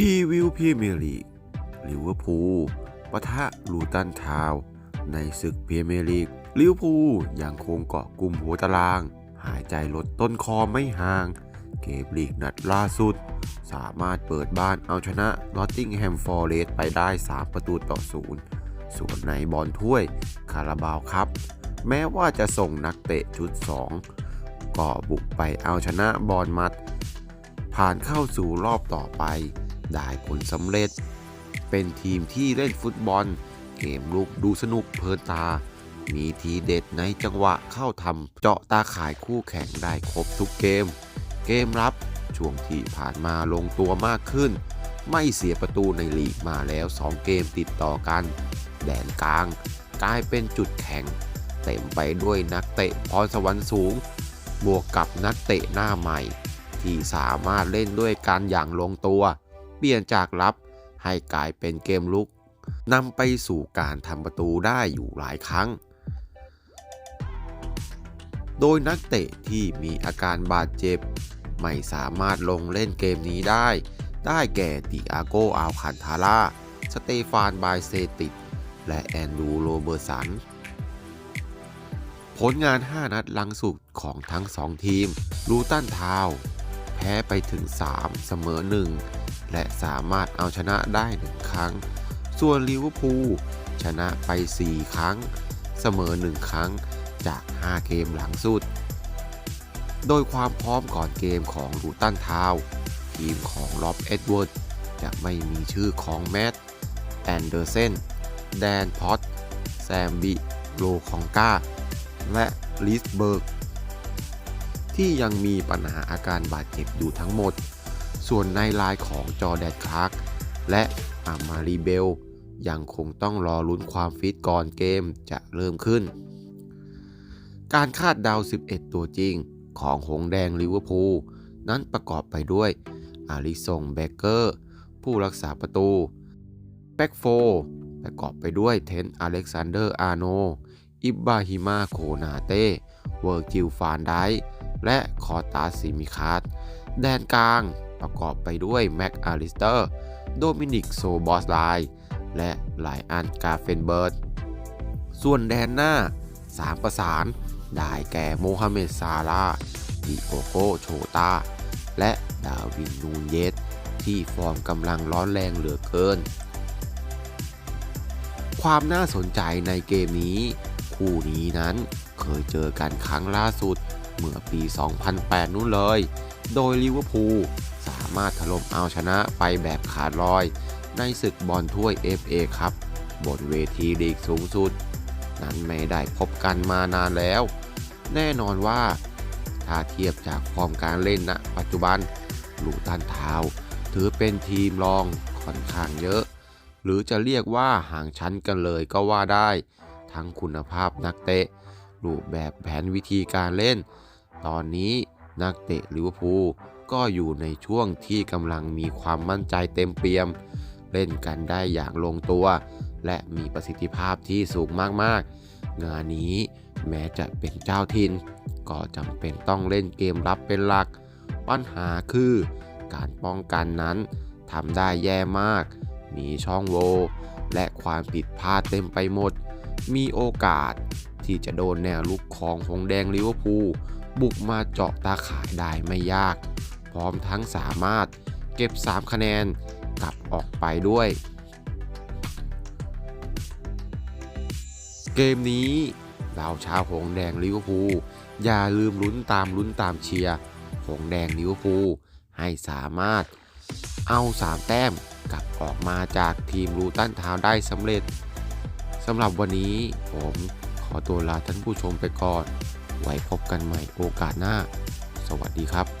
พีวิวพีเมลีกลิเวอร์พูลปะทะลูตันทาวในศึกพีเมียร์ลีกลิเวอร์พูลยังคงเกาะกลุ่มหัวตาราง หายใจลดต้นคอไม่ห่าง เกมลีกนัดล่าสุด สามารถเปิดบ้านเอาชนะนอตติงแฮมฟอร์เรสไปได้ 3 ประตูต่อศูนย์ส่วนในบอลถ้วยคาราบาวครับ แม้ว่าจะส่งนักเตะชุด 2 ก็บุกไปเอาชนะบอลมัด ผ่านเข้าสู่รอบต่อไป ได้ผลสำเร็จ เป็นทีมที่เล่นฟุตบอล เกมลุกดูสนุกเพลินตา มีทีเด็ดในจังหวะเข้าทำเจาะตาข่ายคู่แข่งได้ครบทุกเกม เกมรับช่วงที่ผ่านมาลงตัวมากขึ้น ไม่เสียประตูในลีกมาแล้ว 2 เกมติดต่อกัน แดนกลาง กลายเป็นจุดแข่งเต็มไปด้วยนักเตะพรสวรรค์สูง บวกกับนักเตะหน้าใหม่ ที่สามารถเล่นด้วยกันอย่างลงตัว เปลี่ยนจากรับให้กลายเป็นเกมลุกนำไปสู่การทำประตูได้อยู่หลายครั้ง โดยนักเตะที่มีอาการบาดเจ็บ ไม่สามารถลงเล่นเกมนี้ได้ ได้แก่ดิอาโกอัลคันทาร่า สเตฟานบายเซติกและแอนดูโรเบอร์สัน ผลงาน 5 นัดหลังสุดของทั้ง 2 ทีม ลูตันทาว แพ้ไปถึง 3 เสมอ 1 และสามารถเอาชนะได้ 1 ครั้ง ส่วนลิเวอร์พูลชนะไป 4 ครั้ง เสมอ 1 ครั้งจาก 5 เกมหลังสุด โดยความพร้อมก่อนเกมของลูตันทาว ทีมของล็อบเอ็ดเวิร์ดจะไม่มีชื่อของแมตต์แอนเดอร์เซน แดนพอตแซมบิ โลคองกาและลิสเบิร์ก ที่ยังมีปัญหาอาการบาดเจ็บอยู่ทั้งหมด ส่วนในลายของจอแดนคลาร์กและอามารีเบล ยังคงต้องรอลุ้นความฟิตก่อนเกมจะเริ่มขึ้น การคาดเดา 11 ตัวจริงของหงแดงลิเวอร์พูลนั้นประกอบไปด้วย อาริซงเบกเกอร์ ผู้รักษาประตู แบ็กโฟประกอบไปด้วยเทนอเล็กซานเดอร์อาโน อิบบาฮิมาโคนาเต้ เวอร์จิลฟานไดและคอตาซิมิคาสแดนกลาง ประกอบไปด้วยแม็กอาริสเตอร์ โดมินิกโซบอสไลและไลอันกาเฟนเบิร์ด ส่วนแดนหน้า 3 ประสาน ได้แก่โมฮัมเหม็ดซาลาดิโกโกโชตา และดาวินนูนเยสที่ฟอร์มกำลังร้อนแรงเหลือเกิน ความน่าสนใจในเกมนี้ คู่นี้นั้นเคยเจอกันครั้งล่าสุดเมื่อปี 2008 นู้นเลย โดยลิเวอร์พูลามารถถล่มเอาชนะไปแบบขาดลอย ในศึกบอลถ้วย FA ครับ บนเวทีลีกสูงสุด นั้นไม่ได้พบกันมานานแล้ว แน่นอนว่า ถ้าเทียบจากฟอร์มการเล่นณปัจจุบันลูตันทาวถือเป็นทีมรองค่อนข้างเยอะ หรือจะเรียกว่าห่างชั้นกันเลยก็ว่าได้ ทั้งคุณภาพนักเตะ รูปแบบแผนวิธีการเล่น ตอนนี้นักเตะลิเวอร์พูล ก็อยู่ในช่วงที่กำลังมีความมั่นใจเต็มเปี่ยม เล่นกันได้อย่างลงตัว และมีประสิทธิภาพที่สูงมากๆ งานนี้แม้จะเป็นเจ้าทินก็จำเป็นต้องเล่นเกมรับเป็นหลัก ปัญหาคือการป้องกันนั้นทำได้แย่มาก มีช่องโหว่และความผิดพลาดเต็มไปหมด มีโอกาสที่จะโดนแนวลุกของหงแดงลิเวอร์พูลบุกมาเจาะตาข่ายได้ไม่ยาก ร้อมทั้งสามารถเก็บ 3 คะแนนกลับออกไปด้วย เกมนี้เราชาวหงแดงลิเวอร์พูลอย่าลืมลุ้นตามลุ้นตามเชียร์หงแดงลิเวอร์พูลให้สามารถเอา 3 แต้มกลับออกมาจากทีมลูตันทาวได้สำเร็จสำหรับวันนี้ผมขอตัวลาท่านผู้ชมไปก่อน ไว้พบกันใหม่โอกาสหน้า สวัสดีครับ